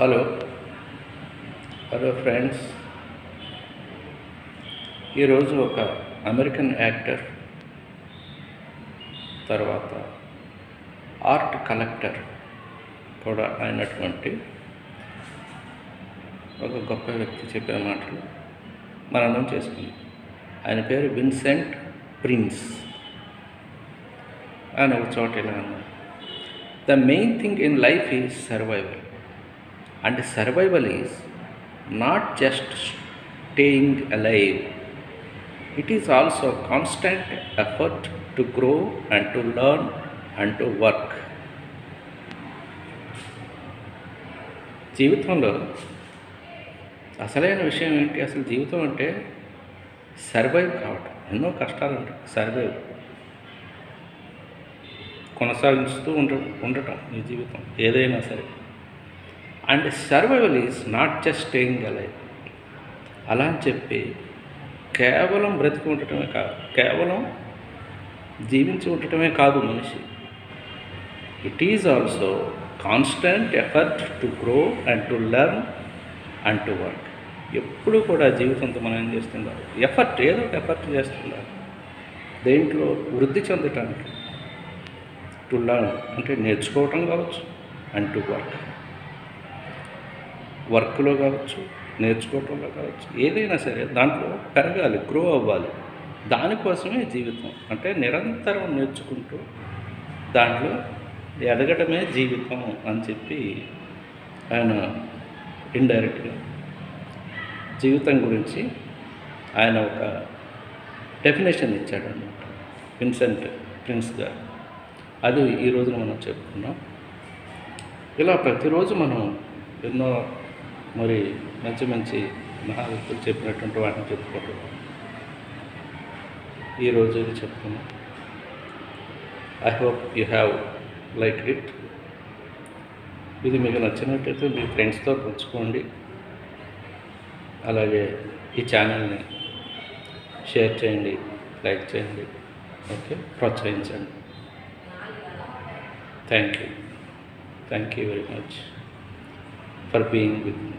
Hello. Hello friends. ఈరోజు ఒక American actor తర్వాత ఆర్ట్ కలెక్టర్ కూడా అయినటువంటి ఒక గొప్ప వ్యక్తి చెప్పే మాటలు మనం చేసుకుంది. ఆయన పేరు విన్సెంట్ ప్రిన్స్. ఆయన ఒక చోట ఇలా అన్నారు. The main thing in life is survival. And survival is not just staying alive it is also constant effort to grow and to learn and to work జీవితంలో అసలైన విషయం ఏంటి? అసలు జీవితం అంటే సర్వైవ్ కావటం. ఎన్నో కష్టాలు ఉంటాయి. సర్వైవ్ కొనసాగిస్తూ ఉండ ఉండటం ఈ జీవితం. ఏదైనా సరే. And survival is not just staying alive అలా అని చెప్పి కేవలం బ్రతికి ఉండటమే కాదు కేవలం జీవించి ఉండటమే కాదు మనిషి. It is also constant effort to grow and to learn and to work ఎప్పుడు కూడా జీవితంతో మనం ఏం చేస్తున్నారు ఎఫర్ట్ ఏదో ఒక ఎఫర్ట్ చేస్తున్నారు దేంట్లో వృద్ధి చెందటానికి. టు లర్న్ అంటే నేర్చుకోవటం కావచ్చు అండ్ టు వర్క్ వర్క్లో కావచ్చు నేర్చుకోవటంలో కావచ్చు ఏదైనా సరే దాంట్లో పెరగాలి గ్రో అవ్వాలి. దానికోసమే జీవితం. అంటే నిరంతరం నేర్చుకుంటూ దాంట్లో ఎదగటమే జీవితం అని చెప్పి ఆయన ఇండైరెక్ట్గా జీవితం గురించి ఆయన ఒక డెఫినేషన్ ఇచ్చాడు అనమాట విన్సెంట్ ప్రిన్స్ గారు. అది ఈ రోజున మనం చెప్పుకున్నాం. ఇలా ప్రతిరోజు మనం ఎన్నో మరి మంచి మంచి మహావ్యక్తులు చెప్పినటువంటి వాటిని చెప్పుకుంటున్నాం. ఈరోజు ఇది చెప్పుకున్నాం. I hope you have like it ఇది మీకు నచ్చినట్టయితే మీ ఫ్రెండ్స్తో పంచుకోండి. అలాగే ఈ ఛానల్ని షేర్ చేయండి లైక్ చేయండి ఓకే ప్రోత్సహించండి. Thank you thank you very much for being with me